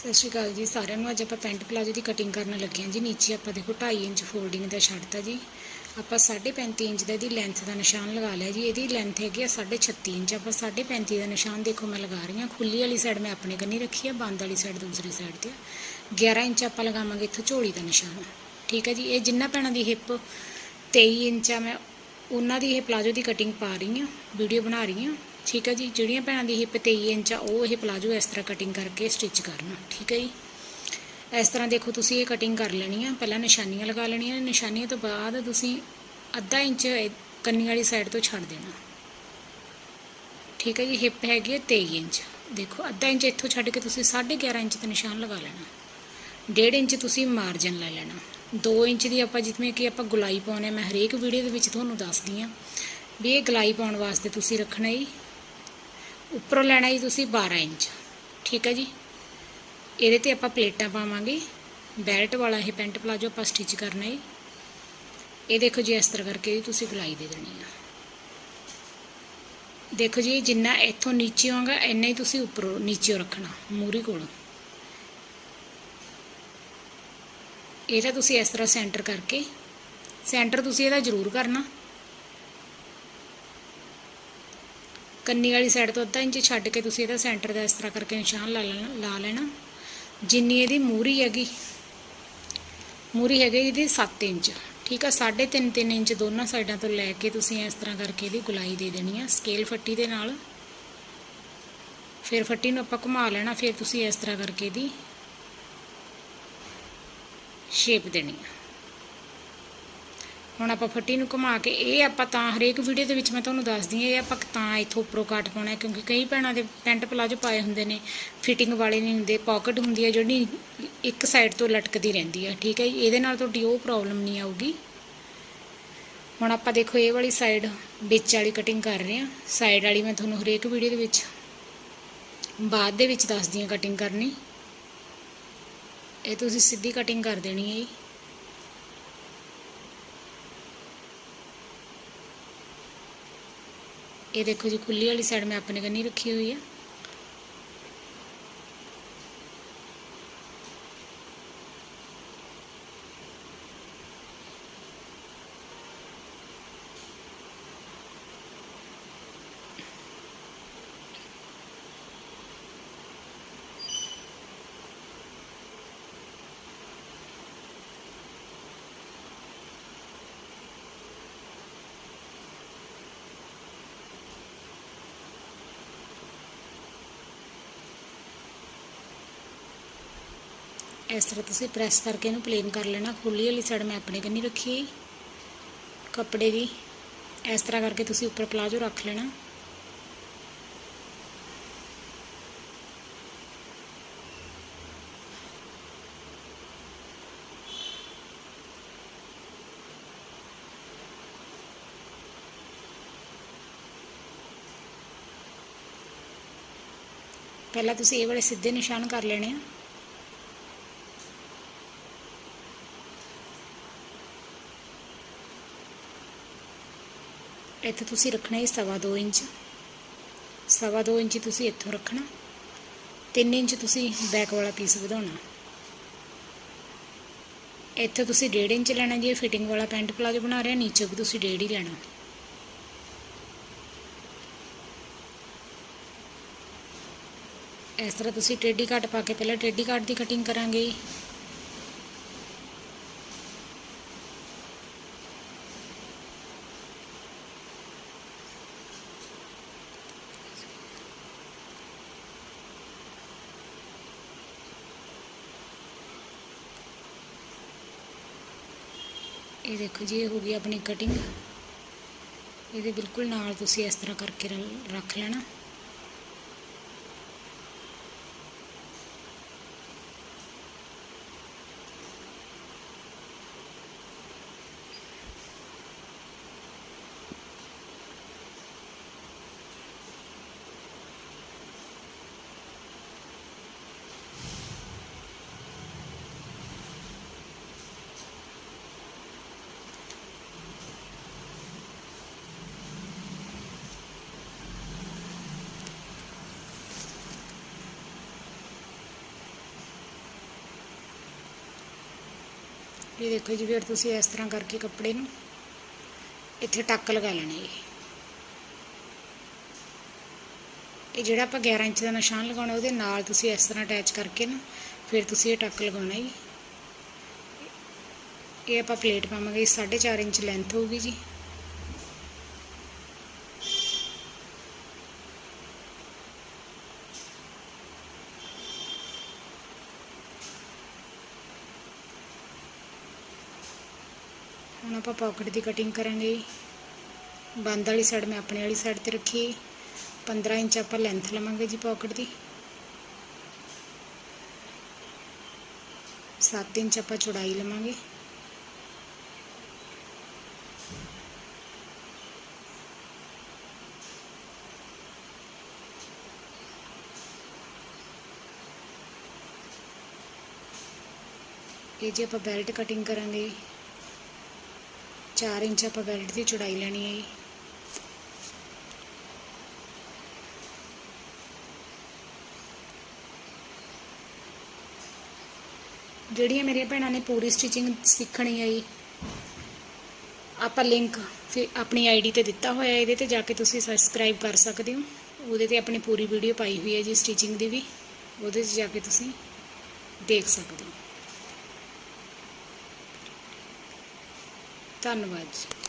ਸਤਿ ਸ਼੍ਰੀ ਅਕਾਲ ਜੀ, ਸਾਰਿਆਂ ਨੂੰ ਅੱਜ ਆਪਾਂ ਪੈਂਟ ਪਲਾਜੋ ਦੀ ਕਟਿੰਗ ਕਰਨ ਲੱਗੇ ਹਾਂ ਜੀ। ਨੀਚੇ ਆਪਾਂ ਦੇਖੋ 2.5 ਇੰਚ ਫੋਲਡਿੰਗ ਦਾ ਛੱਡਤਾ ਜੀ। ਆਪਾਂ 35 ਇੰਚ ਦਾ ਇਹਦੀ ਲੈਂਥ ਦਾ ਨਿਸ਼ਾਨ ਲਗਾ ਲਿਆ ਜੀ। ਇਹਦੀ ਲੈਂਥ ਹੈਗੀ ਆ 36 ਇੰਚ। ਆਪਾਂ 35 ਦਾ ਨਿਸ਼ਾਨ ਦੇਖੋ ਮੈਂ ਲਗਾ ਰਹੀ ਹਾਂ। ਖੁੱਲੀ ਵਾਲੀ ਸਾਈਡ ਮੈਂ ਆਪਣੇ ਕੰਨੀ ਰੱਖੀ ਆ, ਬੰਦ ਵਾਲੀ ਸਾਈਡ ਦੂਸਰੀ ਸਾਈਡ ਤੇ ਆ। 11 ਇੰਚ ਆਪਾਂ ਲਗਾਵਾਂਗੇ ਇੱਥੋਂ ਝੋਲੀ ਦਾ ਨਿਸ਼ਾਨ। ਠੀਕ ਹੈ ਜੀ, ਇਹ ਜਿੰਨਾ ਪੈਣਾ ਦੀ ਹਿੱਪ 23 ਇੰਚ ਆ ਮੈਂ ਉਹਨਾਂ ਦੀ ਇਹ ਪਲਾਜੋ ਦੀ ਕਟਿੰਗ ਪਾ ਰਹੀ ਹਾਂ ਵੀਡੀਓ ਬਣਾ ਰਹੀ ਹਾਂ। ਠੀਕ ਹੈ ਜੀ? ਜਿਹੜੀਆਂ ਭੈਣਾਂ ਦੀ ਹਿੱਪ 23 ਇੰਚ ਆ, ਉਹ ਇਹ ਪਲਾਜੋ ਇਸ ਤਰ੍ਹਾਂ ਕਟਿੰਗ ਕਰਕੇ ਸਟਿਚ ਕਰਨਾ, ਠੀਕ ਹੈ ਜੀ? ਇਸ ਤਰ੍ਹਾਂ ਦੇਖੋ ਤੁਸੀਂ ਇਹ ਕਟਿੰਗ ਕਰ ਲੈਣੀ ਆ, ਪਹਿਲਾਂ ਨਿਸ਼ਾਨੀਆਂ ਲਗਾ ਲੈਣੀਆਂ ਨਿਸ਼ਾਨੀਆਂ ਤੋਂ ਬਾਅਦ ਤੁਸੀਂ ਅੱਧਾ ਇੰਚ ਕੰਨੀ ਵਾਲੀ ਸਾਈਡ ਤੋਂ ਛੱਡ ਦੇਣਾ। ਠੀਕ ਹੈ ਜੀ? ਹਿੱਪ ਹੈਗੀ ਹੈ 23 ਇੰਚ। ਦੇਖੋ, ਅੱਧਾ ਇੰਚ ਇੱਥੋਂ ਛੱਡ ਕੇ ਤੁਸੀਂ 11.5 ਇੰਚ ਤੇ ਨਿਸ਼ਾਨ ਲਗਾ ਲੈਣਾ। 1.5 ਇੰਚ ਤੁਸੀਂ ਮਾਰਜਨ ਲੈ ਲੈਣਾ। 2 ਇੰਚ ਦੀ ਆਪਾਂ ਜਿਵੇਂ ਕਿ ਆਪਾਂ ਗੁਲਾਈ ਪਾਉਨੇ ਆ, ਮੈਂ ਹਰੇਕ ਵੀਡੀਓ ਦੇ ਵਿੱਚ ਤੁਹਾਨੂੰ ਦੱਸਦੀ ਆ ਵੀ ਇਹ ਗੁਲਾਈ ਪਾਉਣ ਵਾਸਤੇ ਤੁਸੀਂ ਰੱਖਣਾ ਜੀ। ਉੱਪਰੋਂ ਲੈਣਾ ਜੀ ਤੁਸੀਂ 12 ਇੰਚ। ਠੀਕ ਹੈ ਜੀ? ਇਹਦੇ ਤੇ ਆਪਾਂ ਪਲੇਟਾਂ ਪਾਵਾਂਗੇ। ਬੈਲਟ ਵਾਲਾ ਇਹ ਪੈਂਟ ਪਲਾਜੋ ਆਪਾਂ ਸਟਿਚ ਕਰਨਾ ਹੈ ਇਹ ਦੇਖੋ ਜੀ, ਇਸ ਤਰ੍ਹਾਂ ਕਰਕੇ ਤੁਸੀਂ ਗੁਲਾਈ ਦੇ ਦੇਣੀ ਆ। ਦੇਖੋ ਜੀ, ਜਿੰਨਾ ਇੱਥੋਂ ਨੀਚੇ ਹੋਗਾ ਇੰਨਾ ਹੀ ਤੁਸੀਂ ਉੱਪਰੋਂ ਨੀਚੇ ਰੱਖਣਾ ਮੂਰੀ ਕੋਲ। ਇਹਦਾ ਤੁਸੀਂ ਇਸ ਤਰ੍ਹਾਂ ਸੈਂਟਰ ਕਰਕੇ, ਸੈਂਟਰ ਤੁਸੀਂ ਇਹਦਾ ਜ਼ਰੂਰ ਕਰਨਾ। ਕੰਨੀ ਵਾਲੀ ਸਾਈਡ ਤੋਂ ਅੱਧਾ ਇੰਚ ਛੱਡ ਕੇ ਤੁਸੀਂ ਇਹਦਾ ਸੈਂਟਰ ਦਾ ਇਸ ਤਰ੍ਹਾਂ ਕਰਕੇ ਨਿਸ਼ਾਨ ਲਾ ਲੈਣਾ ਲਾ ਲੈਣਾ। ਜਿੰਨੀ ਇਹਦੀ ਮੂਰੀ ਹੈਗੀ ਮੂਰੀ ਹੈਗੀ ਇਹਦੀ 7 ਇੰਚ। ਠੀਕ ਆ 3.5 3 ਇੰਚ ਦੋਨਾਂ ਸਾਈਡਾਂ ਤੋਂ ਲੈ ਕੇ ਤੁਸੀਂ ਇਸ ਤਰ੍ਹਾਂ ਕਰਕੇ ਇਹਦੀ ਗੁਲਾਈ ਦੇ ਦੇਣੀ ਆ ਸਕੇਲ ਫੱਟੀ ਦੇ ਨਾਲ। ਫਿਰ ਫੱਟੀ ਨੂੰ ਆਪਾਂ ਘੁਮਾ ਲੈਣਾ, ਫਿਰ ਤੁਸੀਂ ਇਸ ਤਰ੍ਹਾਂ ਕਰਕੇ ਇਹਦੀ ਸ਼ੇਪ ਦੇਣੀ ਆ। ਹੁਣ ਆਪਾਂ ਫੱਟੀ ਨੂੰ ਘੁਮਾ ਕੇ, ਇਹ ਆਪਾਂ ਤਾਂ ਹਰੇਕ ਵੀਡੀਓ ਦੇ ਵਿੱਚ ਮੈਂ ਤੁਹਾਨੂੰ ਦੱਸਦੀ ਹਾਂ, ਇਹ ਆਪਾਂ ਤਾਂ ਇੱਥੋਂ ਉੱਪਰੋਂ ਕੱਟ ਪਾਉਣਾ ਕਿਉਂਕਿ ਕਈ ਭੈਣਾਂ ਦੇ ਪੈਂਟ ਪਲਾਜੋ ਪਾਏ ਹੁੰਦੇ ਨੇ ਫਿਟਿੰਗ ਵਾਲੇ ਨਹੀਂ ਹੁੰਦੇ ਪਾਕਟ ਹੁੰਦੀ ਹੈ, ਜਿਹੜੀ ਇੱਕ ਸਾਈਡ ਤੋਂ ਲਟਕਦੀ ਰਹਿੰਦੀ ਹੈ, ਠੀਕ ਹੈ ਜੀ? ਇਹਦੇ ਨਾਲ ਤੁਹਾਡੀ ਉਹ ਪ੍ਰੋਬਲਮ ਨਹੀਂ ਆਊਗੀ। ਹੁਣ ਆਪਾਂ ਦੇਖੋ, ਇਹ ਵਾਲੀ ਸਾਈਡ ਵਿੱਚ ਵਾਲੀ ਕਟਿੰਗ ਕਰ ਰਹੇ ਹਾਂ। ਸਾਈਡ ਵਾਲੀ ਮੈਂ ਤੁਹਾਨੂੰ ਹਰੇਕ ਵੀਡੀਓ ਦੇ ਵਿੱਚ, ਬਾਅਦ ਦੇ ਵਿੱਚ ਦੱਸਦੀ ਹਾਂ ਕਟਿੰਗ ਕਰਨੀ। ਇਹ ਤੁਸੀਂ ਸਿੱਧੀ ਕਟਿੰਗ ਕਰ ਦੇਣੀ ਹੈ ਜੀ। ਇਹ ਦੇਖੋ ਜੀ ਖੁੱਲੀ ਵਾਲੀ ਸਾਈਡ ਮੈਂ ਆਪਣੇ ਕੰਨੀ ਰੱਖੀ ਹੋਈ ਹੈ ਇਸ ਤਰ੍ਹਾਂ ਤੁਸੀਂ ਪ੍ਰੈਸ ਕਰਕੇ ਇਹਨੂੰ ਪਲੇਨ ਕਰ ਲੈਣਾ। ਖੁੱਲੀ ਵਾਲੀ ਸਾਈਡ ਮੈਂ ਆਪਣੇ ਕੰਨੀ ਰੱਖੀ ਕੱਪੜੇ ਦੀ ਇਸ ਤਰ੍ਹਾਂ ਕਰਕੇ ਤੁਸੀਂ ਉੱਪਰ ਪਲਾਜੋ ਰੱਖ ਲੈਣਾ। ਪਹਿਲਾਂ ਤੁਸੀਂ ਇਹ ਵਾਲੇ ਸਿੱਧੇ ਨਿਸ਼ਾਨ ਕਰ ਲੈਣੇ ਆ। ਇੱਥੇ ਤੁਸੀਂ ਰੱਖਣਾ ਹੈ ਸਵਾ ਦੋ ਇੰਚ। ਸਵਾ ਦੋ ਇੰਚ ਤੁਸੀਂ ਇੱਥੋਂ ਰੱਖਣਾ। 3 ਇੰਚ ਤੁਸੀਂ ਬੈਕ ਵਾਲਾ ਪੀਸ ਵਧਾਉਣਾ। ਇੱਥੇ ਤੁਸੀਂ 1.5 ਇੰਚ ਲੈਣਾ ਜੇ ਫਿਟਿੰਗ ਵਾਲਾ ਪੈਂਟ ਪਲਾਜੋ ਬਣਾ ਰਹੇ ਹੋ ਨੀਚੇ ਵੀ ਤੁਸੀਂ 1.5 ਹੀ ਲੈਣਾ। ਇਸ ਤਰ੍ਹਾਂ ਤੁਸੀਂ ਟੇਢੀ ਕੱਟ ਪਾ ਕੇ ਪਹਿਲਾਂ ਟੇਢੀ ਕੱਟ ਦੀ ਕਟਿੰਗ ਕਰਾਂਗੇ। ਇਹ ਦੇਖੋ ਜੀ, ਇਹ ਹੋ ਗਈ ਆਪਣੀ ਕਟਿੰਗ ਇਹਦੇ ਬਿਲਕੁਲ ਨਾਲ ਤੁਸੀਂ ਇਸ ਤਰ੍ਹਾਂ ਕਰਕੇ ਰ- ਰੱਖ ਲੈਣਾ। ਇਹ ਦੇਖੋ ਜੀ ਫਿਰ ਤੁਸੀਂ ਇਸ ਤਰ੍ਹਾਂ ਕਰਕੇ ਕੱਪੜੇ ਨੂੰ ਇੱਥੇ ਟੱਕ ਲਗਾ ਲੈਣਾ ਜੀ ਇਹ ਜਿਹੜਾ ਆਪਾਂ 11 ਇੰਚ ਦਾ ਨਿਸ਼ਾਨ ਲਗਾਉਣਾ, ਉਹਦੇ ਨਾਲ ਤੁਸੀਂ ਇਸ ਤਰ੍ਹਾਂ ਅਟੈਚ ਕਰਕੇ ਨਾ ਫਿਰ ਤੁਸੀਂ ਇਹ ਟੱਕ ਲਗਾਉਣਾ ਜੀ। ਇਹ ਆਪਾਂ ਪਲੇਟ ਪਾਵਾਂਗੇ 4.5 ਇੰਚ ਲੈਂਥ ਹੋਊਗੀ ਜੀ। ਹੁਣ ਆਪਾਂ ਪਾਕਟ ਦੀ ਕਟਿੰਗ ਕਰਾਂਗੇ। ਬੰਦ ਵਾਲੀ ਸਾਈਡ ਮੈਂ ਆਪਣੇ ਵਾਲੀ ਸਾਈਡ ਤੇ ਰੱਖੀ। 15 ਇੰਚ ਆਪਾਂ ਲੈਂਥ ਲਵਾਂਗੇ ਜੀ ਪਾਕਟ ਦੀ। 7 ਇੰਚ ਆਪਾਂ ਚੌੜਾਈ ਲਵਾਂਗੇ। ਇਹ ਜੀ ਆਪਾਂ ਬੈਲਟ ਕਟਿੰਗ ਕਰਾਂਗੇ। 4 ਇੰਚ ਆਪਾਂ ਬੈਲਟ ਦੀ ਚੌੜਾਈ ਲੈਣੀ ਹੈ ਜੀ। ਜਿਹੜੀਆਂ ਮੇਰੀਆਂ ਭੈਣਾਂ ਨੇ ਪੂਰੀ ਸਟਿਚਿੰਗ ਸਿੱਖਣੀ ਹੈ ਜੀ, ਆਪਾਂ ਲਿੰਕ ਫਿਰ ਆਪਣੀ ਆਈਡੀ ਤੇ ਦਿੱਤਾ ਹੋਇਆ ਇਹਦੇ ਤੇ ਜਾ ਕੇ ਤੁਸੀਂ ਸਬਸਕ੍ਰਾਈਬ ਕਰ ਸਕਦੇ ਹੋ। ਉਹਦੇ ਤੇ ਆਪਣੀ ਪੂਰੀ ਵੀਡੀਓ ਪਾਈ ਹੋਈ ਹੈ ਜੀ ਸਟਿਚਿੰਗ ਦੀ ਵੀ। ਉਹਦੇ 'ਚ ਜਾ ਕੇ ਤੁਸੀਂ ਦੇਖ ਸਕਦੇ ਹੋ। ਧੰਨਵਾਦ ਜੀ।